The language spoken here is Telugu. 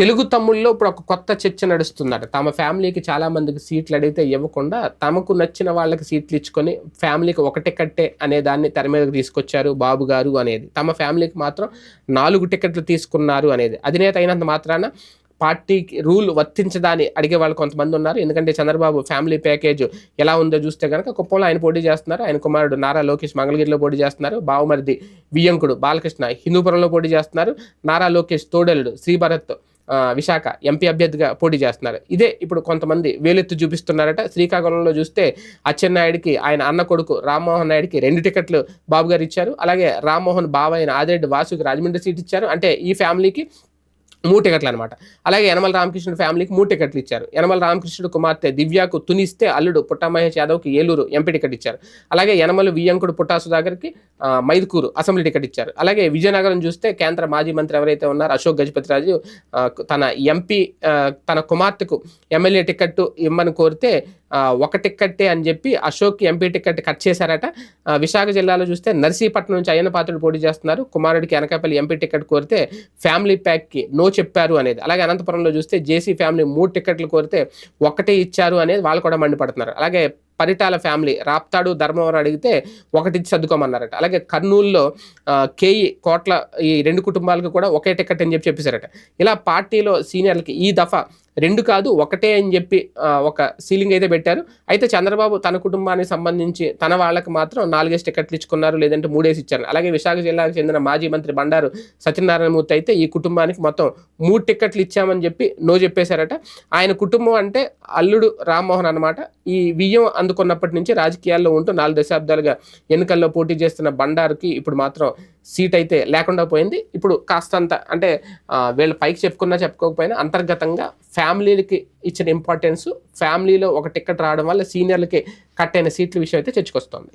తెలుగు తమ్ముళ్ళలో ఇప్పుడు ఒక కొత్త చర్చ నడుస్తుందట. తమ ఫ్యామిలీకి చాలా మందికి సీట్లు అడిగితే ఇవ్వకుండా తమకు నచ్చిన వాళ్ళకి సీట్లు ఇచ్చుకొని ఫ్యామిలీకి ఒక కట్టే అనే దాన్ని తెర మీదకి తీసుకొచ్చారు బాబు గారు అనేది. తమ ఫ్యామిలీకి మాత్రం నాలుగు టికెట్లు తీసుకున్నారు అనేది. అధినేత అయినంత మాత్రాన పార్టీకి రూల్ వర్తించదని అడిగే వాళ్ళు కొంతమంది ఉన్నారు. ఎందుకంటే చంద్రబాబు ఫ్యామిలీ ప్యాకేజ్ ఎలా ఉందో చూస్తే కనుక కుప్పంలో ఆయన పోటీ చేస్తున్నారు. ఆయన కుమారుడు నారా లోకేష్ మంగళగిరిలో పోటీ చేస్తున్నారు. బావమరిది వియ్యంకుడు బాలకృష్ణ హిందూపురంలో పోటీ చేస్తున్నారు. నారా లోకేష్ తోడలుడు శ్రీభరత్ విశాఖ ఎంపీ అభ్యర్థిగా పోటీ చేస్తున్నారు. ఇదే ఇప్పుడు కొంతమంది వేలెత్తు చూపిస్తున్నారట. శ్రీకాకుళంలో చూస్తే అచ్చెన్నాయుడికి ఆయన అన్న కొడుకు రామ్మోహన్ నాయుడికి రెండు టికెట్లు బాబు గారు ఇచ్చారు. అలాగే రామ్మోహన్ బావ అయిన ఆదిరెడ్డి వాసుకి రాజమండ్రి సీట్ ఇచ్చారు. అంటే ఈ ఫ్యామిలీకి మూడు టికెట్లు అనమాట అలాగే యనమల రామకృష్ణుడు ఫ్యామిలీకి మూడు టికెట్లు ఇచ్చారు. యనమల రామకృష్ణుడు కుమార్తె దివ్యకు తునిస్తే అల్లుడు పుట్టా మహేష్ యాదవ్కి ఏలూరు ఎంపీ టికెట్ ఇచ్చారు. అలాగే యనమల వియ్యంకుడు పుట్టా సుధాకర్కి మైదుకూరు అసెంబ్లీ టికెట్ ఇచ్చారు. అలాగే విజయనగరం చూస్తే కేంద్ర మాజీ మంత్రి ఎవరైతే ఉన్నారో అశోక్ గజపతిరాజు తన ఎంపీ తన కుమార్తెకు ఎమ్మెల్యే టికెట్ ఇమ్మని కోరితే ఒక టిక్కెట్టే అని చెప్పి అశోక్కి ఎంపీ టికెట్ కట్ చేశారట. విశాఖ జిల్లాలో చూస్తే నర్సీపట్నం నుంచి అయ్యన పాత్రుడు పోటీ చేస్తున్నారు. కుమారుడికి అనకాపల్లి ఎంపీ టికెట్ కోరితే ఫ్యామిలీ ప్యాక్కి నో చెప్పారు అనేది. అలాగే అనంతపురంలో చూస్తే జేసీ ఫ్యామిలీ మూడు టికెట్లు కోరితే ఒకటే ఇచ్చారు అనేది వాళ్ళు కూడా మండిపడుతున్నారు. అలాగే పరిటాల ఫ్యామిలీ రాప్తాడు ధర్మవరం అడిగితే ఒకటి సర్దుకోమన్నారట. అలాగే కర్నూలులో కేఈ కోట్ల ఈ రెండు కుటుంబాలకు కూడా ఒకే టికెట్ అని చెప్పి చెప్పేశారట. ఇలా పార్టీలో సీనియర్లకి ఈ దఫా రెండు కాదు ఒకటే అని చెప్పి ఒక సీలింగ్ అయితే పెట్టారు. అయితే చంద్రబాబు తన కుటుంబానికి సంబంధించి తన వాళ్ళకి మాత్రం నాలుగేసి టికెట్లు ఇచ్చుకున్నారు లేదంటే మూడేసి ఇచ్చారు. అలాగే విశాఖ జిల్లాకు చెందిన మాజీ మంత్రి బండారు సత్యనారాయణమూర్తి అయితే ఈ కుటుంబానికి మొత్తం మూడు టికెట్లు ఇచ్చామని చెప్పి నో చెప్పేశారట. ఆయన కుటుంబం అంటే అల్లుడు రామ్మోహన్ అన్నమాట. ఈ వియ్యం అందుకున్నప్పటి నుంచి రాజకీయాల్లో ఉంటూ నాలుగు దశాబ్దాలుగా ఎన్నికల్లో పోటీ చేస్తున్న బండారుకి ఇప్పుడు మాత్రం సీట్ అయితే లేకుండా పోయింది. ఇప్పుడు కాస్తంత అంటే వీళ్ళ పైకి చెప్పుకున్నా చెప్పుకోకపోయినా అంతర్గతంగా ఫ్యామిలీలకి ఇచ్చిన ఇంపార్టెన్స్ ఫ్యామిలీలో ఒక టికెట్ రావడం వల్ల సీనియర్లకి కట్ అయిన సీట్ల విషయం అయితే తెచ్చుకొస్తుంది